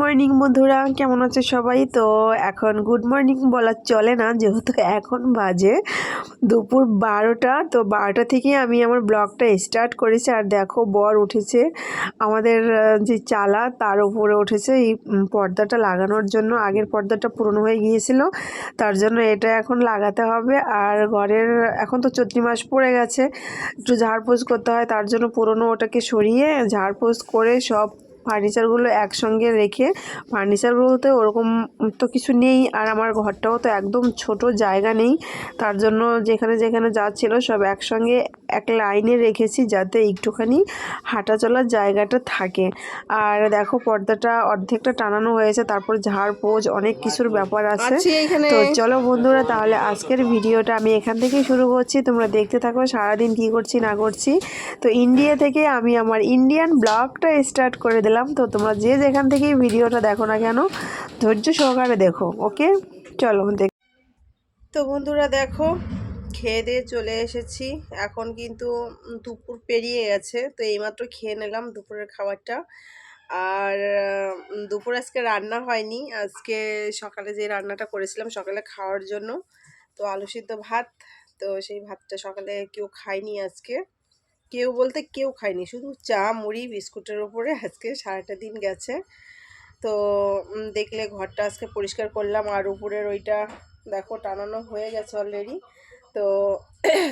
Morning বন্ধুরা। কেমন আছে সবাই? তো এখন গুড মর্নিং বলা চলে না, যেহেতু এখন বাজে দুপুর বারোটা। তো বারোটা থেকে আমি আমার ব্লগটা স্টার্ট করেছি। আর দেখো, বর উঠেছে আমাদের যে চালা, তার উপরে উঠেছে এই পর্দাটা লাগানোর জন্য। আগের পর্দাটা পুরনো হয়ে গিয়েছিল, তার জন্য এটা এখন লাগাতে হবে। আর ঘরের, এখন তো চৈত্রি মাস পড়ে গেছে, একটু ঝাড়পোছ করতে হয়, তার জন্য পুরনো ওটাকে সরিয়ে ঝাড়পোছ করে সব ফার্নিচারগুলো একসঙ্গে রেখে ফার্নিচারগুলোতে ওরকম তো কিছু নেই আর আমার ঘরটাও তো একদম ছোট জায়গা নেই। তার জন্য যেখানে যেখানে যা ছিল সব একসঙ্গে এক লাইনে রেখেছি যাতে একটুখানি হাঁটা চলার জায়গাটা থাকে। আর দেখো পর্দাটা অর্ধেকটা টানানো হয়েছে তারপর ঝাড় পোজ অনেক কিছুর ব্যাপার আছে। তো চলো বন্ধুরা তাহলে আজকের ভিডিওটা আমি এখান থেকেই শুরু করছি। তোমরা দেখতে থাকো সারাদিন কী করছি না করছি। তো ইন্ডিয়া থেকে আমি আমার ইন্ডিয়ান ব্লগটা স্টার্ট করে দিলাম। তো তোমরা যে যেখান থেকেই ভিডিওটা দেখো না কেন ধৈর্য সহকারে দেখো ওকে? চলো দেখ। তো বন্ধুরা দেখো খেয়ে দিয়ে চলে এসেছি। এখন কিন্তু দুপুর পেরিয়ে গেছে, তো এইমাত্র খেয়ে নিলাম দুপুরের খাবারটা। আর দুপুর আজকে রান্না হয়নি। আজকে সকালে যে রান্নাটা করেছিলাম সকালে খাওয়ার জন্য, তো আলু সিদ্ধ ভাত, তো সেই ভাতটা সকালে কেউ খায়নি আজকে। কেউ বলতে কেউ খায়নি, শুধু চা, মুড়ি, বিস্কুটের ওপরে আজকে সারাটা দিন গেছে। তো দেখলে ঘরটা আজকে পরিষ্কার করলাম, আর উপরের ওইটা দেখো টানানো হয়ে গেছে অলরেডি তো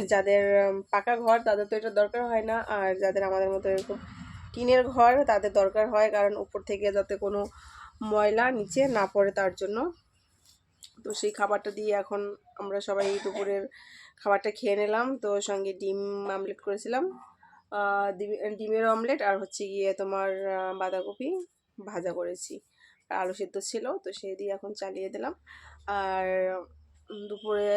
যাদের পাকা ঘর তাদের তো এটা দরকার হয় না। আর যাদের আমাদের মতো এরকম টিনের ঘর তাদের দরকার হয়, কারণ উপর থেকে যাতে কোনো ময়লা নিচে না পড়ে তার জন্য। তো সেই খাবারটা দিয়ে এখন আমরা সবাই দুপুরের খাবারটা খেয়ে নিলাম। তো সঙ্গে ডিম আমলেট করেছিলাম। ডিম- ডিমের অমলেট আর হচ্ছে গিয়ে তোমার বাঁধাকপি ভাজা করেছি। আলু সিদ্ধ ছিল, তো সেই দিয়ে এখন চালিয়ে দিলাম। আর দুপুরে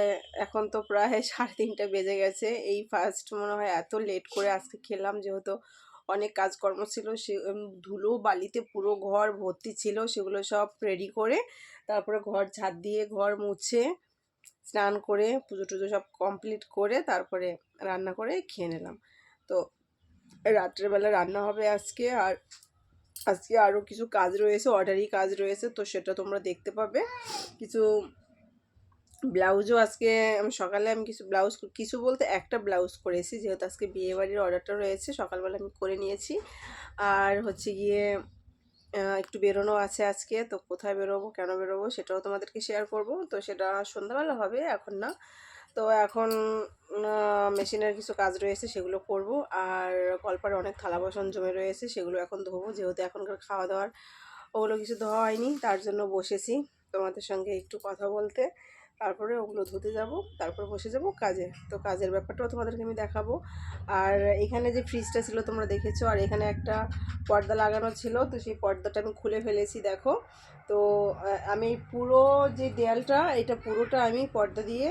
এখন তো প্রায় সাড়ে তিনটা বেজে গেছে। এই ফার্স্ট মনে হয় এত লেট করে আজকে খেলাম, যেহেতু অনেক কাজকর্ম ছিল, সে ধুলো, বালিতে পুরো ঘর ভর্তি ছিল, সেগুলো সব রেডি করে তারপরে ঘর ঝাড় দিয়ে, ঘর মুছে, স্নান করে, পুজো টুজো সব কমপ্লিট করে তারপরে রান্না করে খেয়ে নিলাম। তো রাত্রেবেলা রান্না হবে আজকে, আর আজকে আরও কিছু কাজ রয়েছে অর্ডারি কাজ রয়েছে, তো সেটা তোমরা দেখতে পাবে। কিছু ব্লাউজও আজকে সকালে আমি কিছু ব্লাউজ কিছু বলতে একটা ব্লাউজ করেছি, যেহেতু আজকে বিয়েবাড়ির অর্ডারটা রয়েছে, সকালবেলা আমি করে নিয়েছি। আর হচ্ছে গিয়ে একটু বেরোনো আছে আজকে, তো কোথায় বেরোবো, কেন বেরোবো সেটাও তোমাদেরকে শেয়ার করব। তো সেটা সন্ধ্যাবেলা হবে, এখন না। তো এখন মেশিনের কিছু কাজ রয়েছে, সেগুলো করব। আর কলপারে অনেক থালা বাসন জমে রয়েছে, সেগুলো এখন ধোবো, যেহেতু এখনকার খাওয়া দাওয়ার ওগুলো কিছু ধোয়া হয়নি, তার জন্য বসেছি তোমাদের সঙ্গে একটু কথা বলতে। তারপরে ওগুলো ধুতে যাব, তারপর বসে যাব কাজে। তো কাজের ব্যাপারটাও তোমাদেরকে আমি দেখাবো। আর এখানে যে ফ্রিজটা ছিল তোমরা দেখেছ, আর এখানে একটা পর্দা লাগানো ছিল, তো সেই পর্দাটা আমি খুলে ফেলেছি, দেখো। তো আমি পুরো যে দেয়ালটা, এটা পুরোটা আমি পর্দা দিয়ে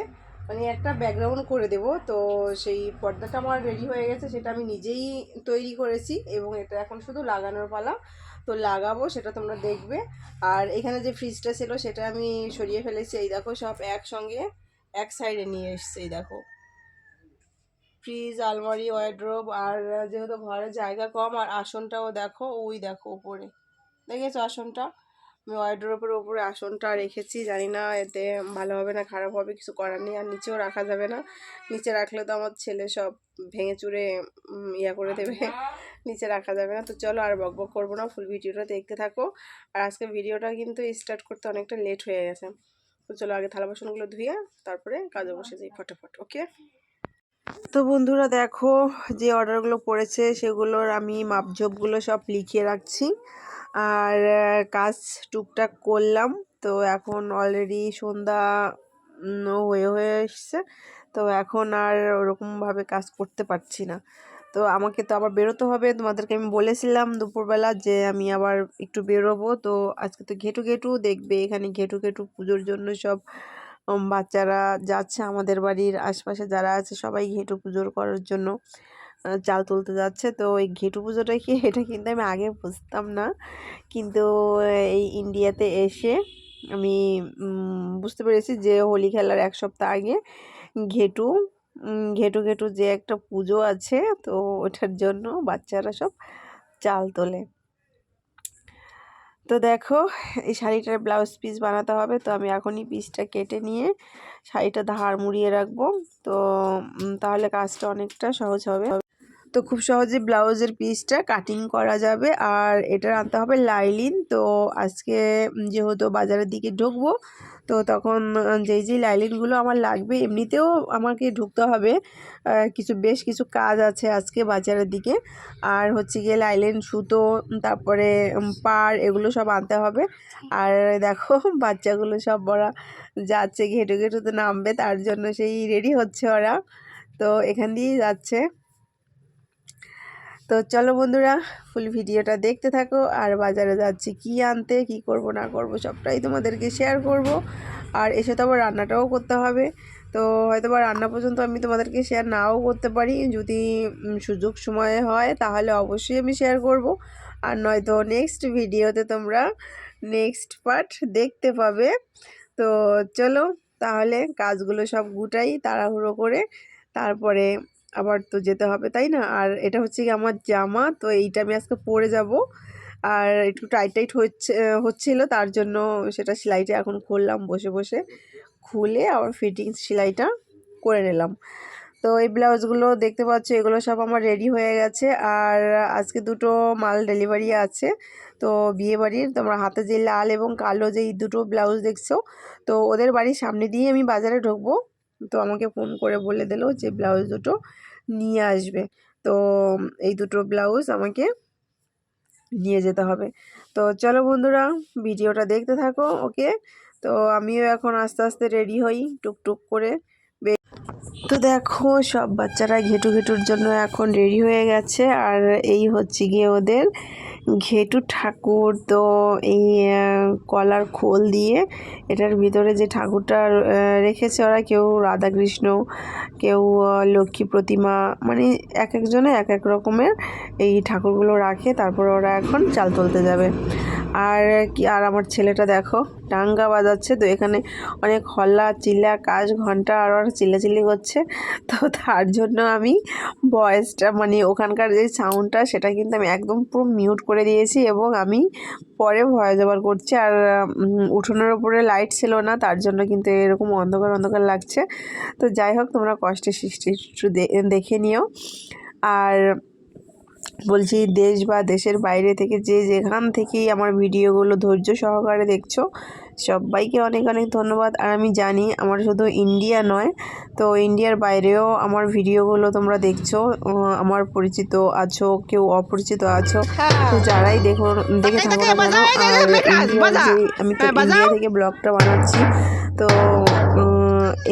মানে একটা ব্যাকগ্রাউন্ড করে দেব। তো সেই পর্দাটা আমার রেডি হয়ে গেছে, সেটা আমি নিজেই তৈরি করেছি, এবং এটা এখন শুধু লাগানোর পালা। তো লাগাবো, সেটা তোমরা দেখবে। আর এখানে যে ফ্রিজটা ছিল, সেটা আমি সরিয়ে ফেলেছি। এই দেখো, সব একসঙ্গে এক সাইডে নিয়ে এসছে, এই দেখো। ফ্রিজ আলমারি ওয়ার্ড্রোব আর যেহেতু ঘরে জায়গা কম, আর আসনটাও দেখো, ওই দেখো উপরে। দেখেছ আসনটা? আমি ওয়ার্ড্রোবের উপরে আসনটা রেখেছি, জানি না এতে ভালো হবে না খারাপ হবে, কিছু করার নেই, আর নিচেও রাখা যাবে না। নিচে রাখলে তো আমার ছেলে সব ভেঙে চুরে ইয়া করে দেবে। নিচে রাখা যাবে না, তো চলো আর বক বক করব না, ফুল ভিডিওটা দেখতে থাকো। আর আজকে ভিডিওটা কিন্তু স্টার্ট করতে অনেকটা লেট হয়ে গেছে। তো চলো আগে থালা বাসনগুলো ধুয়ে তারপরে কাজে বসে যাই ফটাফট ওকে তো বন্ধুরা দেখো, যে অর্ডারগুলো পড়েছে সেগুলোর আমি মাপঝোপগুলো সব লিখিয়ে রাখছি। আর কাজ টুকটাক করলাম। তো এখন অলরেডি সন্ধ্যা হয়ে হয়ে এসছে। তো এখন আর ওরকমভাবে কাজ করতে পারছি না। তো আমাকে তো আবার বেরোতে হবে। তোমাদেরকে আমি বলেছিলাম দুপুরবেলা যে আমি আবার একটু বেরোবো। তো আজকে তো ঘেটু ঘেটু দেখবে। এখানে ঘেটু ঘেটু পুজোর জন্য সব বাচ্চারা যাচ্ছে আমাদের বাড়ির আশপাশে যারা আছে সবাই ঘেটু পুজোর করার জন্য। চাল তুলতে যাচ্ছে। তো এই ঘেটু পুজোটা কি, এটা কিন্তু আমি আগে বুঝতাম না। কিন্তু এই ইন্ডিয়াতে এসে আমি বুঝতে পেরেছি যে হোলি খেলার এক সপ্তাহ আগে ঘেটু ঘেটু ঘেটু যে একটা পুজো আছে, তো ওটার জন্য বাচ্চারা সব চাল তোলে। তো দেখো, এই শাড়িটার ব্লাউজ পিস বানাতে হবে। তো আমি এখনই পিসটা কেটে নিয়ে শাড়িটা ধার মুড়িয়ে রাখব। তো তাহলে কাজটা অনেকটা সহজ হবে। তো খুব সহজে ব্লাউজের পিসটা কাটিং করা যাবে। আর এটা আনতে হবে লাইলিন। তো আজকে যেহেতু বাজারের দিকে ঢুকবো, তো তখন যেই যেই লাইলিনগুলো আমার লাগবে, এমনিতেও আমাকে ঢুকতে হবে। কিছু, বেশ কিছু কাজ আছে আজকে বাজারের দিকে। আর হচ্ছে গিয়ে লাইলিন, সুতো, তারপরে পাড়, এগুলো সব আনতে হবে। আর দেখো, বাচ্চাগুলো সব ওরা যাচ্ছে, ঘেটে ঘেটুতে নামবে, তার জন্য সেই রেডি হচ্ছে ওরা। তো এখান দিয়েই যাচ্ছে। তো চলো বন্ধুরা ফুল ভিডিওটা দেখতে থাকো। আর বাজারে যাচ্ছি, কি আনতে, কি করব, না করব, সবটাই তোমাদেরকে শেয়ার করব। আর এসে তো আবার রান্নাটাও করতে হবে। তো হয়তো বা রান্না পর্যন্ত আমি তোমাদেরকে শেয়ার নাও করতে পারি। যদি সুযোগ সময় হয়, তাহলে অবশ্যই আমি শেয়ার করব। আর নয়তো নেক্সট ভিডিওতে তোমরা নেক্সট পার্ট দেখতে পাবে। তো চলো, তাহলে কাজগুলো সব গুটাই, তাড়াহুড়ো করে, তারপরে আবার তো যেতে হবে, তাই না? আর এটা হচ্ছে কি আমার জামা, তো এইটা আমি আজকে পরে যাব। আর একটু টাইট টাইট হচ্ছে, হচ্ছিল, তার জন্য সেটা সেলাইটা এখন খুললাম বসে বসে। খুলে আবার ফিটিংস সেলাইটা করে নিলাম। তো এই ব্লাউজগুলো দেখতে পাচ্ছ, এগুলো সব আমার রেডি হয়ে গেছে। আর আজকে দুটো মাল ডেলিভারি আছে। তো বিয়ে বাড়ির, তোমরা হাতে যে লাল এবং কালো যে দুটো ব্লাউজ দেখছ, তো ওদের বাড়ির সামনে দিয়ে আমি বাজারে ঢুকবো। তো আমাকে ফোন করে বলে দিলো যে ব্লাউজ দুটো নিয়ে আসবে। তো এই দুটো ব্লাউজ আমাকে নিয়ে যেতে হবে। তো চলো বন্ধুরা, ভিডিওটা দেখতে থাকো, ওকে? তো আমিও এখন আস্তে আস্তে রেডি হই, টুকটুক করে। তো দেখো, সব বাচ্চারা ঘেটু ঘেটুর জন্য এখন রেডি হয়ে গেছে, আর এই হচ্ছে গিয়ে ওদের ঘেটু ঠাকুর তো এই কলার খোল দিয়ে এটার ভিতরে যে ঠাকুরটা রেখেছে ওরা, কেউ রাধাকৃষ্ণ, কেউ লক্ষ্মী প্রতিমা মানে এক একজনে এক এক রকমের এই ঠাকুরগুলো রাখে, তারপর ওরা এখন চাল তুলতে যাবে। আর কি, আর আমার ছেলেটা দেখো টাঙ্গা বাজাচ্ছে। তো এখানে অনেক হল্লা, চিল্লা, কাজ, ঘণ্টা আর ওরা চিল্লাচিল্লি করছে। তো তার জন্য আমি ভয়েসটা মানে ওখানকার যে সাউন্ডটা সেটা কিন্তু আমি একদম পুরো মিউট করে দিয়েছি এবং আমি পরে ভয়েস ওভার করছি। আর উঠোনের ওপরে লাইট ছিল না, তার জন্য কিন্তু এরকম অন্ধকার অন্ধকার লাগছে। তো যাই হোক, তোমরা কষ্টের সৃষ্টি একটু দেখে নিও। আর বলছি দেশ বা দেশের বাইরে থেকে যে যেখান থেকেই আমার ভিডিওগুলো ধৈর্য সহকারে দেখছ সবাইকে অনেক অনেক ধন্যবাদ। আর আমি জানি আমার শুধু ইন্ডিয়া নয় তো ইন্ডিয়ার বাইরেও আমার ভিডিওগুলো তোমরা দেখছ আমার পরিচিত আছো কেউ অপরিচিত আছো তো যারাই দেখো দেখে থাকো না কেন আর আমি তো ইন্ডিয়া থেকে ব্লগটা বানাচ্ছি তো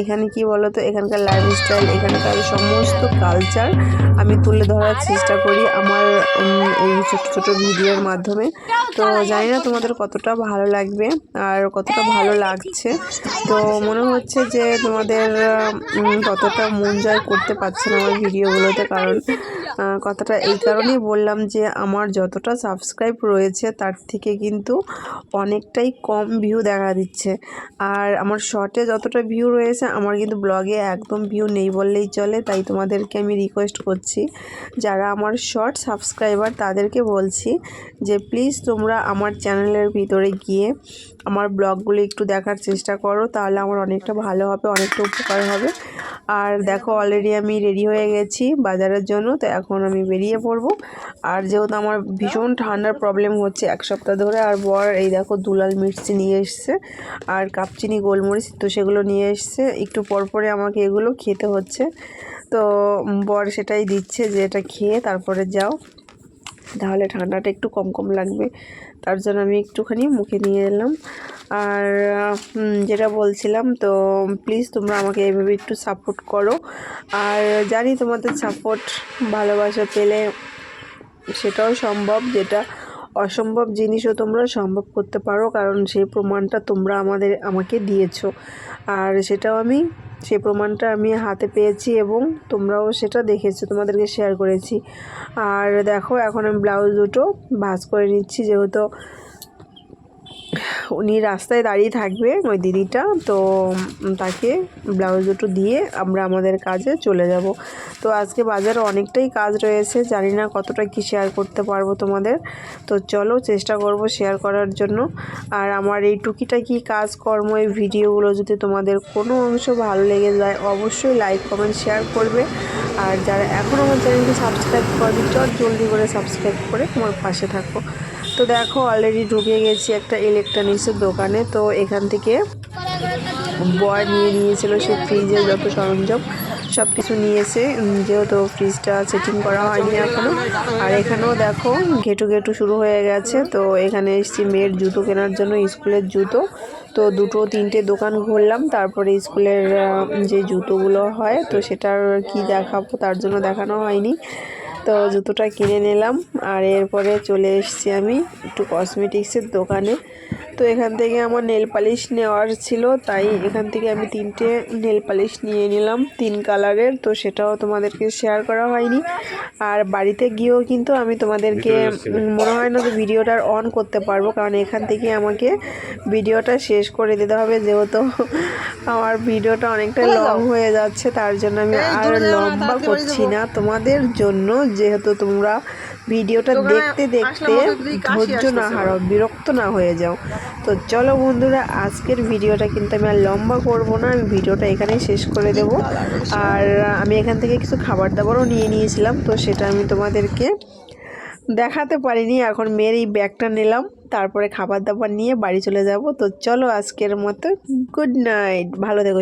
এখানে কি বলতো? এখানকার লাইফস্টাইল এখানকার সমস্ত কালচার আমি তুলে ধরার চেষ্টা করি আমার এই ছোটো ছোটো ভিডিওর মাধ্যমে। তো জানি না তোমাদের কতটা ভালো লাগবে আর কতটা ভালো লাগছে। তো মনে হচ্ছে যে তোমাদের কতটা মন জয় করতে পারছে না আমার ভিডিওগুলোতে কারণ কথাটা এই কারণেই বললাম যে আমার যতটা সাবস্ক্রাইব রয়েছে, তার থেকে কিন্তু অনেকটাই কম ভিউ দেখা দিচ্ছে। আর আমার শর্টে যতটা ভিউ রয়েছে, আমার কিন্তু ব্লগে একদম ভিউ নেই বললেই চলে, তাই তোমাদেরকে আমি রিকোয়েস্ট করছি। যারা আমার শর্ট সাবস্ক্রাইবার তাদেরকে বলছি যে প্লিজ তোমরা আমার চ্যানেলের ভিতরে গিয়ে আমার ব্লগগুলো একটু দেখার চেষ্টা করো, তাহলে আমার অনেকটা ভালো হবে, অনেকটা উপকার হবে। আর দেখো অলরেডি আমি রেডি হয়ে গেছি বাজারের জন্য, তো এখন আমি বেরিয়ে পড়ব। আর যেহেতু আমার ভীষণ ঠান্ডার প্রবলেম হচ্ছে এক সপ্তাহ ধরে, আর বর এই দেখো দুলাল মির্চি নিয়ে এসছে, আর কাপচিনি গোলমরিচ, তো সেগুলো নিয়ে এসছে। একটু পর পরে আমাকে এগুলো খেতে হচ্ছে। তো বর সেটাই দিচ্ছে যে এটা খেয়ে তারপরে যাও। তাহলে ঠান্ডাটা একটু কম কম লাগবে। তার জন্য আমি একটুখানি মুখে নিয়ে এলাম। আর যেটা বলছিলাম, তো প্লিজ তোমরা আমাকে এইভাবে একটু সাপোর্ট করো। আর জানি তোমাদের সাপোর্ট ভালোবাসা পেলে সেটাও সম্ভব, যেটা অসম্ভব জিনিসও তোমরা সম্ভব করতে পারো, কারণ সেই প্রমাণটা তোমরা আমাদের, আমাকে দিয়েছ। আর সেটাও আমি, সেই প্রমাণটা আমি হাতে পেয়েছি এবং তোমরাও সেটা দেখেছ, তোমাদেরকে শেয়ার করেছি। আর দেখো, এখন আমি ব্লাউজ দুটো ভাঁজ করে নিচ্ছি, যেহেতু উনি রাস্তায় দাঁড়িয়ে থাকবে, ওই দিদিটা। তো তাকে ব্লাউজ দুটো দিয়ে আমরা আমাদের কাজে চলে যাব। তো আজকে বাজারে অনেকটাই কাজ রয়েছে, জানি না কতটা কি শেয়ার করতে পারব তোমাদের। তো চলো চেষ্টা করব শেয়ার করার জন্য। আর আমার এই টুকিটাকি কাজকর্ম, এই ভিডিওগুলো যদি তোমাদের কোনো অংশ ভালো লেগে যায়, অবশ্যই লাইক কমেন্ট শেয়ার করবে। আর যারা এখনও আমার চ্যানেলটি সাবস্ক্রাইব করবে চট জলদি করে সাবস্ক্রাইব করে তোমার পাশে থাকো। তো দেখো অলরেডি ঢুকে গেছি একটা ইলেকট্রনিক্সের দোকানে। তো এখান থেকে বয় নিয়ে নিয়েছিল সে ফ্রিজের যত সরঞ্জাম সব কিছু নিয়েছে যেহেতু ফ্রিজটা সেটিং করা হয়নি এখনও আর এখানেও দেখো, ঘেটু ঘেটু শুরু হয়ে গেছে। তো এখানে এসেছি মেয়ের জুতো কেনার জন্য, স্কুলের জুতো। তো দুটো তিনটে দোকান ঘুরলাম, তারপরে স্কুলের যে জুতোগুলো হয়, তো সেটার কি দেখাবো, তার জন্য দেখানো হয়নি। তো জুতোটা কিনে নিলাম। আর এরপরে চলে এসছি আমি একটু কসমেটিক্সের দোকানে। তো এখান থেকে আমার নেল পালিশ নেওয়ার ছিল তাই এখান থেকে আমি তিনটে নেল পালিশ নিয়ে নিলাম তিন কালারের। তো সেটাও তোমাদেরকে শেয়ার করা হয়নি। আর বাড়িতে গিয়েও কিন্তু আমি তোমাদেরকে মনে হয় না যে ভিডিওটা অন করতে পারব কারণ এখান থেকে আমাকে ভিডিওটা শেষ করে দিতে হবে যেহেতু আমার ভিডিওটা অনেকটা লং হয়ে যাচ্ছে তার জন্য আমি আর লম্বা করছি না। তোমাদের জন্য যেহেতু তোমরা ভিডিওটা দেখতে দেখতে ধৈর্য না হারাও বিরক্ত না হয়ে যাও। তো চলো বন্ধুরা আজকের ভিডিওটা কিন্তু আমি আর লম্বা করব না আমি ভিডিওটা এখানেই শেষ করে দেব। আর আমি এখান থেকে কিছু খাবার দাবারও নিয়ে নিয়েছিলাম তো সেটা আমি তোমাদেরকে দেখাতে পারিনি। এখন মেয়ের এই ব্যাগটা নিলাম তারপরে খাবার দাবার নিয়ে বাড়ি চলে যাব। তো চলো আজকের মতো গুড নাইট ভালো থেকো।